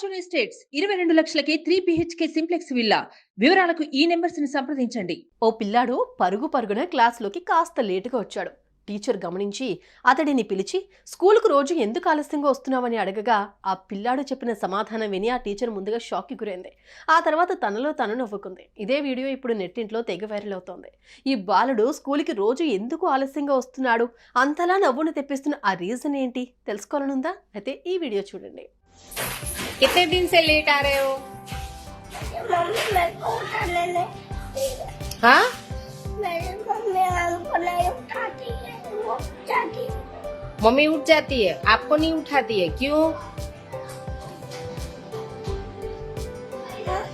Fortune estates ఇరవై రెండు లక్షలకే త్రీ బిహెచ్కే సింప్లెక్స్ విల్లా వివరాలకు ఈ నెంబర్స్ని సంప్రదించండి. ఓ పిల్లాడు పరుగు పరుగున క్లాస్లోకి కాస్త లేటుగా వచ్చాడు. టీచర్ గమనించి అతడిని పిలిచి స్కూలుకు రోజు ఎందుకు ఆలస్యంగా వస్తున్నావని అడగగా ఆ పిల్లాడు చెప్పిన సమాధానం విని ఆ టీచర్ ముందుగా షాక్కి గురైంది. ఆ తర్వాత తనలో తను నవ్వుకుంది. ఇదే వీడియో ఇప్పుడు నెట్టింట్లో తెగ వైరల్ అవుతోంది. ఈ బాలుడు స్కూల్కి రోజు ఎందుకు ఆలస్యంగా వస్తున్నాడు? అంతలా నవ్వును తెప్పిస్తున్న ఆ రీజన్ ఏంటి? తెలుసుకోవాలనుందా? అయితే ఈ వీడియో చూడండి. कितने दिन से लेट आ रहे हो? मम्मी मेरे को उठाने नहीं हाँ? मेरी मम्मी हमको नहीं उठाती है वो जाती मम्मी उठ जाती है। आपको नहीं उठाती है? क्यों?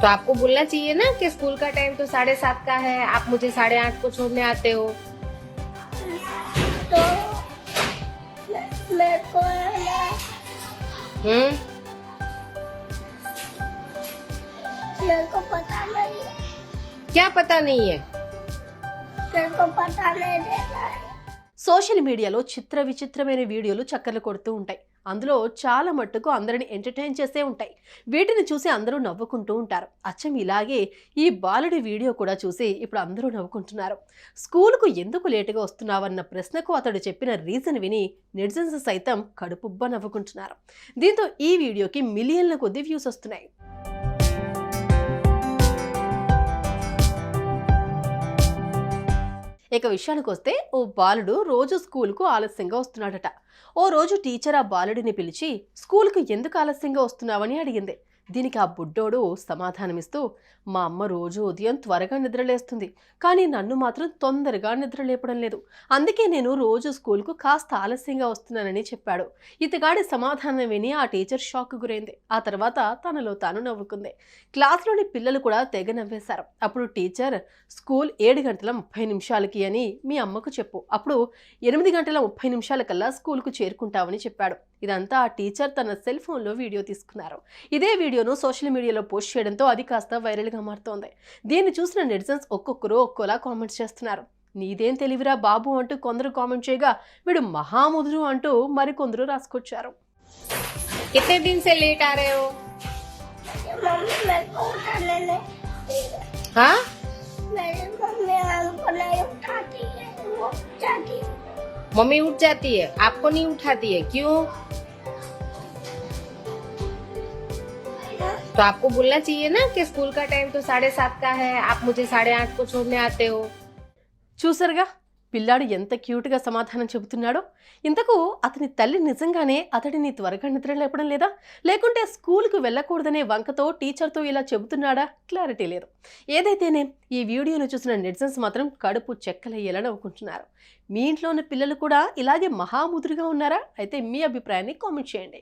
तो आपको बोलना चाहिए ना कि स्कूल का टाइम तो साढ़े सात का है। आप मुझे साढ़े आठ को छोड़ने आते हो। तो मे- मेरे को हम्म? मेरे को पता नहीं है क्या पता नहीं है मेरे को पता नहीं रहता है సోషల్ మీడియాలో చిత్ర విచిత్రమైన వీడియోలు చక్కర్లు కొడుతూ ఉంటాయి అందులో చాలా మట్టుకు అందరిని ఎంటర్టైన్ చేసే ఉంటాయి వీటిని చూసి అందరూ నవ్వుకుంటూ ఉంటారు అచ్చం ఇలాగే ఈ బాలుడి వీడియో కూడా చూసి ఇప్పుడు అందరూ నవ్వుకుంటున్నారు స్కూలుకు ఎందుకు లేటుగా వస్తున్నావన్న ప్రశ్నకు అతడు చెప్పిన రీజన్ విని నెటిజన్స్ సైతం కడుపుబ్బ నవ్వుకుంటున్నారు దీంతో ఈ వీడియోకి మిలియన్ల కొద్ది వ్యూస్ వస్తున్నాయి ఇక విషయానికి వస్తే ఓ బాలుడు రోజు స్కూల్కు ఆలస్యంగా వస్తున్నాడట. ఓ రోజు టీచర్ ఆ బాలుడిని పిలిచి స్కూల్కు ఎందుకు ఆలస్యంగా వస్తున్నావని అడిగింది. దీనికి ఆ బుడ్డోడు సమాధానమిస్తూ మా అమ్మ రోజు ఉదయం త్వరగా నిద్రలేస్తుంది కానీ నన్ను మాత్రం తొందరగా నిద్ర లేపడం లేదు. అందుకే నేను రోజు స్కూల్కు కాస్త ఆలస్యంగా వస్తున్నానని చెప్పాడు. ఇతగాడి సమాధానం విని ఆ టీచర్ షాక్ గురైంది. ఆ తర్వాత తనలో తాను నవ్వుకుంది. క్లాస్లోని పిల్లలు కూడా తెగ నవ్వేశారు. అప్పుడు టీచర్ స్కూల్ ఏడు గంటల ముప్పై నిమిషాలకి అని మీ అమ్మకు చెప్పు. అప్పుడు ఎనిమిది గంటల ముప్పై నిమిషాలకల్లా స్కూల్కు చేరుకుంటామని చెప్పాడు. ఇదంతా ఆ టీచర్ తన సెల్ ఫోన్లో వీడియో తీసుకున్నారు. ఇదే వీడియో వీడియోను సోషల్ మీడియాలో పోస్ట్ చేయడంతో అది కాస్త వైరల్గా మారుతోంది దీన్ని చూసిన నెటిజన్స్ ఒక్కొక్కరు ఒక్కోలా కామెంట్స్ చేస్తున్నారు నీదేం తెలివిరా బాబు అంటూ కొందరు కామెంట్ చేయగా వీడు మహాముదురు అంటూ మరికొందరు రాసుకొచ్చారు कितने दिन से लेट आ रहे हो मम्मी मेरे को उठाने नहीं हाँ मेरी मम्मी हमको नहीं उठाती है वो जाती है मम्मी उठ जाती है आपको नहीं उठाती है क्यों तो आपको बोलना चाहिए ना कि स्कूल का टाइम तो साढ़े सात का है आप मुझे साढ़े आठ को छोड़ने आते हो చూసారుగా పిల్లాడు ఎంత క్యూట్గా సమాధానం చెబుతున్నాడో ఇంతకు అతని తల్లి నిజంగానే అతడిని త్వరగా నిద్ర లేపడం లేదా లేకుంటే స్కూల్కు వెళ్ళకూడదనే వంకతో టీచర్తో ఇలా చెబుతున్నాడా క్లారిటీ లేదు ఏదైతేనే ఈ వీడియోను చూసిన నెటిజన్స్ మాత్రం కడుపు చెక్కలయ్యేలా నవ్వుకుంటున్నారు మీ ఇంట్లో ఉన్న పిల్లలు కూడా ఇలాగే మహాముదురుగా ఉన్నారా అయితే మీ అభిప్రాయాన్ని కామెంట్ చేయండి